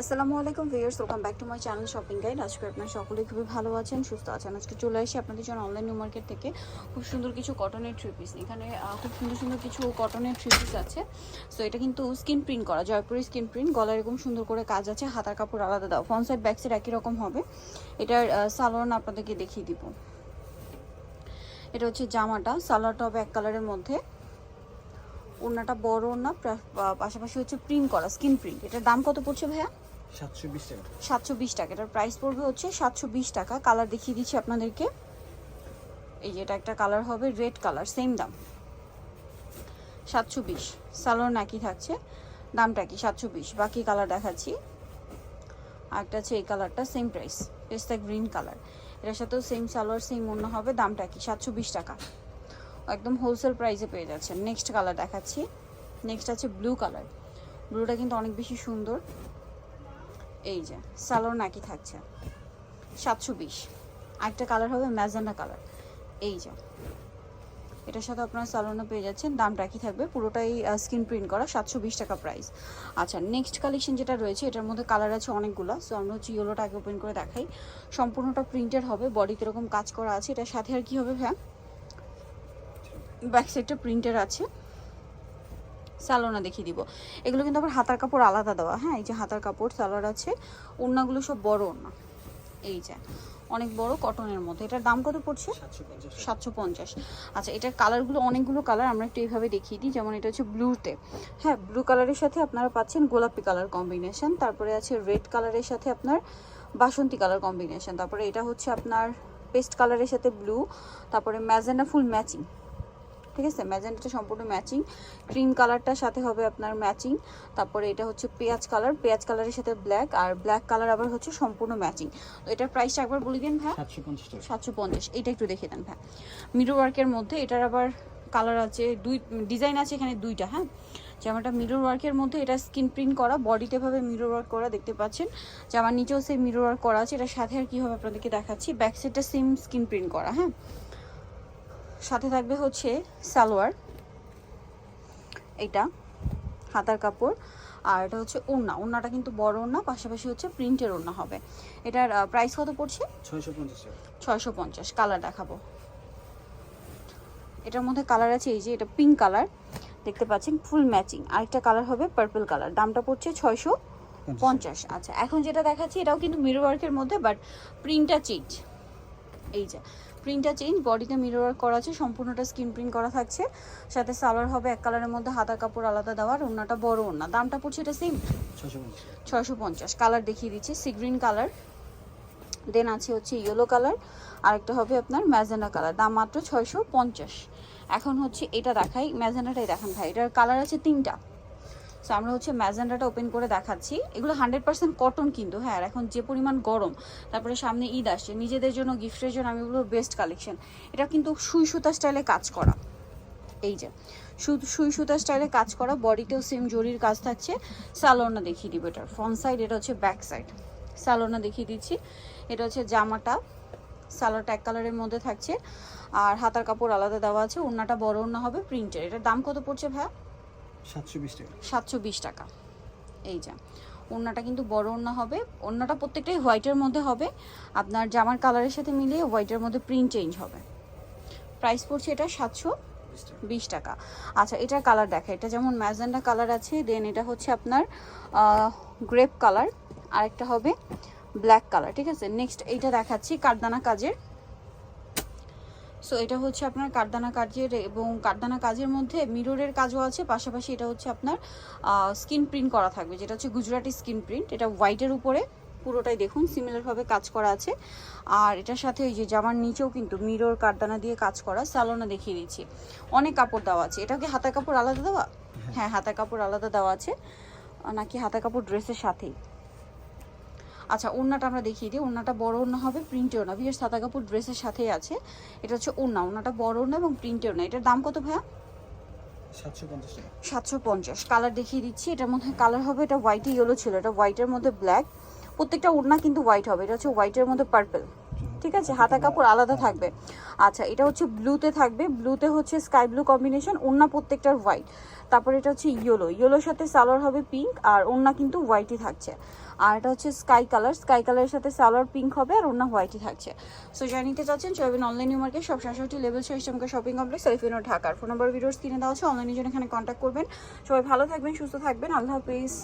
আসসালামু আলাইকুম viewers, welcome back to my channel shopping guide. আজকে আপনারা সকলেই খুবই ভালো আছেন, সুস্থ আছেন। আজকে চলে আসি আপনাদের জন্য অনলাইন নিউ মার্কেট থেকে। খুব সুন্দর কিছু কটনের থ্রি পিস এখানে খুব সুন্দর সুন্দর কিছু কটনের থ্রি পিস আছে। সো এটা কিন্তু স্কিন প্রিন্ট করা জয়পুরি স্কিন প্রিন্ট গলায় এরকম সুন্দর করে কাজ আছে, হাতার কাপড় আলাদা দাও। ফ্রন্ট সাইড ব্যাক সাইড একই রকম হবে। এটার সালোয়ার আপনাদেরকে দেখিয়ে দিব। এটা হচ্ছে জামাটা সালোয়ারটা হবে এক কালারের মধ্যে। ওড়নাটা বড় প্রা- পাশাপাশি হচ্ছে প্রিন্ট করা স্কিন প্রিন্ট এটার দাম কত পড়ছে ভাইয়া? সাতশো বিশ টাকা। এটার প্রাইস পড়বে হচ্ছে সাতশো বিশ টাকা। কালার দেখিয়ে দিচ্ছি আপনাদেরকে। এই যে এটা একটা কালার হবে রেড কালার সেম দাম। সাতশো বিশ সালোয়ার নাকি থাকছে। দামটা কি? সাতশো বিশ বাকি কালার দেখাচ্ছি। আর একটা আছে, এই কালারটা সেম প্রাইস পেস্তা গ্রিন কালার এটার সাথেও সেম সালোয়ার সেম অন্য হবে। দামটা কি? সাতশো বিশ টাকা। একদম হোলসেল প্রাইসে পেয়ে যাচ্ছেন। নেক্সট কালার দেখাচ্ছি। নেক্সট আছে ব্লু কালার ব্লুটা কিন্তু অনেক বেশি সুন্দর। এই যে, সালোয়ার নাকি থাকছে। সাতশো বিশ। আরেকটা কালার হবে ম্যাজেন্ডা কালার এই যে, এটার সাথে আপনারা সালোনা পেয়ে যাচ্ছেন। দামটা কি থাকবে, পুরোটাই স্ক্রিন প্রিন্ট করা, সাতশো বিশ টাকা প্রাইস আচ্ছা নেক্সট কালেকশন যেটা রয়েছে, এটার মধ্যে কালার আছে অনেকগুলো। সো আমরা হচ্ছে ইয়েলোটা আগে ওপেন করে দেখাই। সম্পূর্ণটা প্রিন্টেড হবে বডিতে এরকম কাজ করা আছে। এটার সাথে আর কি হবে হ্যাঁ ব্যাক সাইডটা প্রিন্টের আছে। সালোনা দেখিয়ে দিব। এগুলো কিন্তু আবার হাতার কাপড় আলাদা দেওয়া। হ্যাঁ এই যে হাতার কাপড়, সালোয়ার আছে ওড়নাগুলো সব বড় ওড়না এই যে, অনেক বড় কটনের মধ্যে। এটার দাম কত পড়ছে? সাতশো পঞ্চাশ। আচ্ছা এটার কালারগুলো অনেকগুলো কালার আমরা একটু এইভাবে দেখিয়ে দিই। যেমন এটা হচ্ছে ব্লুতে। হ্যাঁ ব্লু কালারের সাথে আপনারা পাচ্ছেন গোলাপি কালার কম্বিনেশন। তারপরে আছে রেড কালারের সাথে আপনার বাসন্তী কালার কম্বিনেশন। তারপরে এটা হচ্ছে আপনার পেস্ট কালারের সাথে ব্লু। তারপরে ম্যাজেন্ডা ফুল ম্যাচিং। ঠিক আছে? ম্যাজেন্টাটা সম্পূর্ণ ম্যাচিং। ক্রিম কালারটার সাথে হবে আপনার ম্যাচিং। তারপরে এটা হচ্ছে পেঁয়াজ কালার। পেঁয়াজ কালারের সাথে ব্ল্যাক। আর ব্ল্যাক কালার আবার হচ্ছে সম্পূর্ণ ম্যাচিং। তো এটার প্রাইসটা একবার বলে দিন ভাই সাতশো পঞ্চাশ এটা একটু দেখে দেন ভাই মিরর ওয়ার্কের মধ্যে এটার আবার কালার আছে দুই ডিজাইন আছে এখানে দুইটা হ্যাঁ? জামাটা মিরর ওয়ার্কের মধ্যে এটা স্কিন প্রিন্ট করা বডিতে ভাবে মিরর ওয়ার্ক করা দেখতে পাচ্ছেন। জামার নিচেও সেই মিরর ওয়ার্ক করা আছে। এটার সাথে আর কি হবে আপনাদেরকে দেখাচ্ছি। ব্যাক সাইডটা সেম স্কিন প্রিন্ট করা হ্যাঁ? সাথে থাকবে হচ্ছে সালোয়ার এটা হাতার কাপড় আর এটা হচ্ছে ওড়না। ওড়নাটা কিন্তু বড় ওড়না পাশাপাশি হচ্ছে প্রিন্টের ওড়না হবে। এটার প্রাইস কত পড়ছে? ছয়শো পঞ্চাশ কালার দেখাবো। এটার মধ্যে কালার আছে এই যে এটা পিঙ্ক কালার দেখতে পাচ্ছেন ফুল ম্যাচিং আরেকটা কালার হবে পার্পল কালার দামটা পড়ছে ছয়শো পঞ্চাশ। আচ্ছা এখন যেটা দেখাচ্ছি এটাও কিন্তু মিরর ওয়ার্কের মধ্যে বাট প্রিন্টটা চেঞ্জ এই যে প্রিন্টটা চেঞ্জ বডিতে মিরর করা আছে, সম্পূর্ণটা স্কিন প্রিন্ট করা থাকছে। সাথে সালোয়ার হবে এক কালারের মধ্যে হাতা কাপড় আলাদা দেওয়ার, ওড়নাটা বড় ওড়না। দামটা পড়ছে এটা সেম ছয়শো পঞ্চাশ। কালার দেখিয়ে দিচ্ছি সি গ্রিন কালার দেন আছে হচ্ছে ইয়েলো কালার আরেকটা হবে আপনার ম্যাজেন্ডা কালার দাম মাত্র ছয়শো পঞ্চাশ। এখন হচ্ছে এটা দেখাই, ম্যাজেন্ডাটাই দেখান ভাই। এটার কালার আছে তিনটা। সো আমরা হচ্ছে ম্যাজেন্ডাটা ওপেন করে দেখাচ্ছি। এগুলো হান্ড্রেড পার্সেন্ট কটন কিন্তু হ্যাঁ আর এখন যে পরিমাণ গরম, তারপরে সামনে ঈদ আসছে, নিজেদের জন্য গিফটের জন্য আমি বলব বেস্ট কালেকশন এটা কিন্তু সুই সুতা স্টাইলে কাজ করা। এই যে সুই সুতা স্টাইলে কাজ করা বডিতেও সেম জরির কাজ থাকছে। সালোনা দেখিয়ে দিব এটার ফ্রন্ট সাইড এটা হচ্ছে ব্যাক সাইড সালোনা দেখিয়ে দিচ্ছি, এটা হচ্ছে জামাটা। সালোয়ারটা এক কালারের মধ্যে থাকছে। আর হাতার কাপড় আলাদা দেওয়া আছে, ওড়নাটা বড় ওড়না হবে প্রিন্টের এটার দাম কত পড়ছে ভাইয়া? সাতশো বিশ টাকা। সাতশো বিশ টাকা। এই যা, ওড়নাটা কিন্তু বড় ওড়না হবে। ওড়নাটা প্রত্যেকটাই হোয়াইটের মধ্যে হবে। আপনার জামার কালারের সাথে মিলিয়ে হোয়াইটের মধ্যে প্রিন্ট চেঞ্জ হবে। প্রাইস পড়ছে এটা সাতশো বিশ টাকা। আচ্ছা এটার কালার দেখা। এটা যেমন ম্যাজেন্ডা কালার আছে, দেন এটা হচ্ছে আপনার গ্রেপ কালার। আর একটা হবে ব্ল্যাক কালার, ঠিক আছে? নেক্সট এইটা দেখাচ্ছি, কারদানা কাজের। সো এটা হচ্ছে আপনার কারদানা কাজের এবং কারদানা কাজের মধ্যে মিররের কাজও আছে পাশাপাশি এটা হচ্ছে আপনার স্কিন প্রিন্ট করা থাকবে যেটা হচ্ছে গুজরাটি স্কিন প্রিন্ট এটা হোয়াইটের উপরে পুরোটাই দেখুন সিমিলারভাবে কাজ করা আছে। আর এটার সাথে ওই যে জামার নিচেও কিন্তু মিরর কারদানা দিয়ে কাজ করা স্যালোনা দেখিয়ে দিচ্ছি। অনেক কাপড় দেওয়া আছে এটা কি হাতা কাপড় আলাদা দেওয়া? হ্যাঁ। হাতা কাপড় আলাদা দেওয়া আছে নাকি হাতা কাপড় ড্রেসের সাথেই? আচ্ছা ওড়নাটা আমরা দেখিয়ে দিই। ওড়নাটা বড় ওড়না হবে প্রিন্টে ওড়না। বিশেষ সাদা কাপড় ড্রেসের সাথেই আছে। এটা হচ্ছে ওড়না। ওড়নাটা বড় ওড়না এবং প্রিন্টে ওড়না। এটার দাম কত ভাইয়া? সাতশো পঞ্চাশ কালার দেখিয়ে দিচ্ছি। এটার মধ্যে কালার হবে এটা হোয়াইটে ইয়েলো ছিল। এটা হোয়াইটের মধ্যে ব্ল্যাক প্রত্যেকটা ওড়না কিন্তু হোয়াইট হবে। এটা হচ্ছে হোয়াইটের মধ্যে পার্পল ঠিক আছে? হাতা কাপড় আলাদা থাকবে। আচ্ছা এটা হচ্ছে ব্লুতে থাকবে। ব্লুতে হচ্ছে স্কাই ব্লু কম্বিনেশন ওড়না প্রত্যেকটার হোয়াইট তারপরে এটা হচ্ছে ইয়েলো ইয়েলোর সাথে সালোয়ার হবে পিঙ্ক আর ওড়না কিন্তু হোয়াইটই থাকছে। আর এটা হচ্ছে স্কাই কালার স্কাই কালারের সাথে সালোয়ার পিঙ্ক হবে আর ওড়না হোয়াইটই থাকছে। সো যারা নিতে চাচ্ছেন চলবেন অনলাইন মার্কেট সব সাতষট্টি লেভেল সিস্টেমকে শপিং কমপ্লেক্স সেলফিনো ঢাকার। ফোন নাম্বার ভিডিওস কিনে দেওয়া হচ্ছে অনলাইনের জন্য এখানে কন্ট্যাক্ট করবেন। সবাই ভালো থাকবেন, সুস্থ থাকবেন। আল্লাহ হাফিজ।